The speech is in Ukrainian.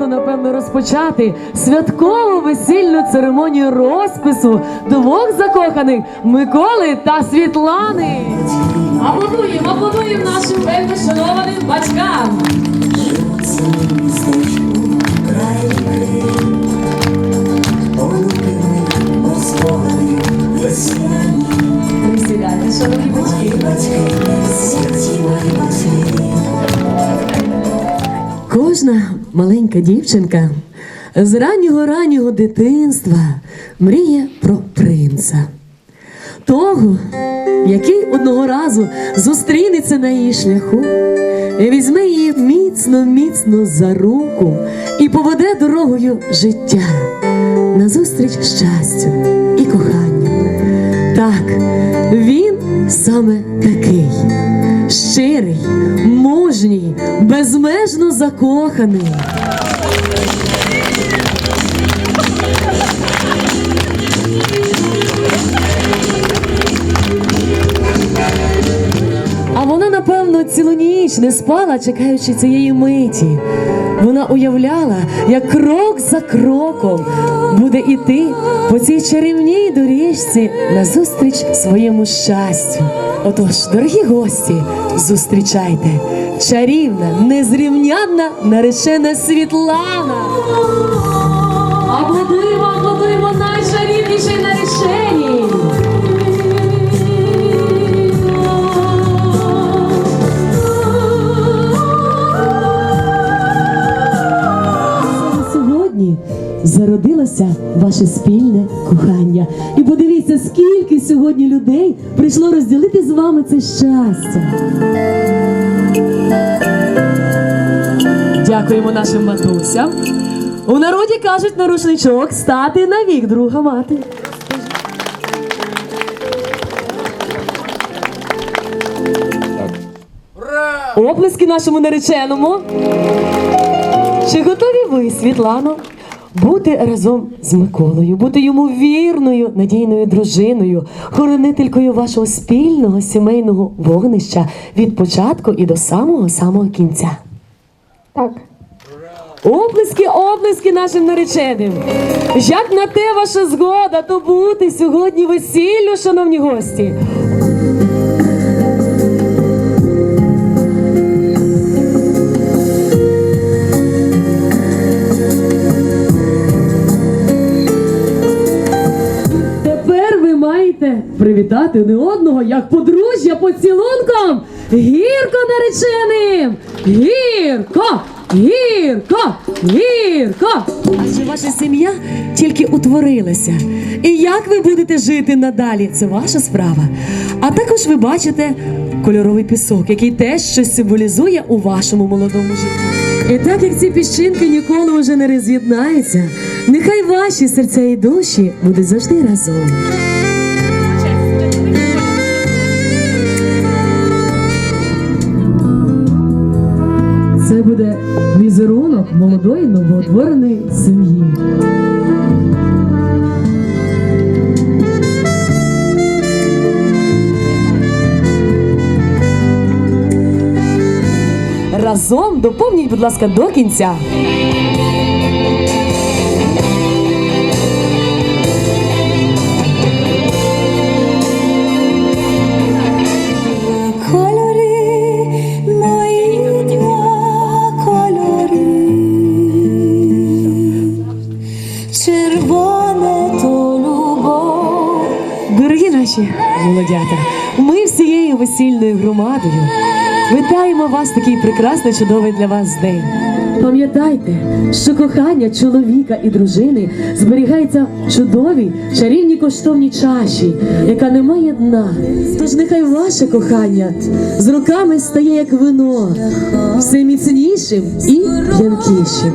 варто напевно розпочати святкову весільну церемонію розпису двох закоханих Миколи та Світлани. Аплодуємо, аплодуємо нашим вельми шанованим батькам. Кожна маленька дівчинка з раннього раннього дитинства мріє про принца. Того, який одного разу зустрінеться на її шляху, і візьме її міцно, міцно за руку і поведе дорогою життя назустріч щастю і коханню. Так, він саме такий щирий, мужній, безмежно закоханий. А вона, напевно, цілу ніч не спала, чекаючи цієї миті. Вона уявляла, як крок за кроком буде іти по цій чарівній доріжці назустріч своєму щастю. Отож, дорогі гості, зустрічайте чарівна, незрівнянна наречена Світлана. Аплодуємо, аплодуємо найшарівніший нареченій. Зародилося ваше спільне кохання. І подивіться, скільки сьогодні людей прийшло розділити з вами це щастя. Дякуємо нашим матусям. У народі кажуть на рушничок стати на вік друга мати. Оплески нашому нареченому. Чи готові ви, Світлано, бути разом з Миколою, бути йому вірною, надійною дружиною, хоронителькою вашого спільного сімейного вогнища від початку і до самого самого кінця? Так. Оплески, оплески нашим нареченим. Як на те ваша згода, то бути сьогодні весіллю, шановні гості. Привітати один одного як подружжя поцілунком. Гірко нареченим! Гірко! Гірко! Гірко! Адже ваша сім'я тільки утворилася. І як ви будете жити надалі, це ваша справа. А також ви бачите кольоровий пісок, який теж щось символізує у вашому молодому житті. І так як ці піщинки ніколи вже не роз'єднаються, нехай ваші серця і душі будуть завжди разом. Це буде візерунок молодої новоутвореної сім'ї. Разом доповніть, будь ласка, до кінця. Червоне то любов. Дорогі наші молодята, ми всією весільною громадою вітаємо вас в такий прекрасний, чудовий для вас день. Пам'ятайте, що кохання чоловіка і дружини зберігається в чудовій, чарівній коштовній чаші, яка не має дна. Тож нехай ваше кохання з роками стає як вино, все міцнішим і янкішим.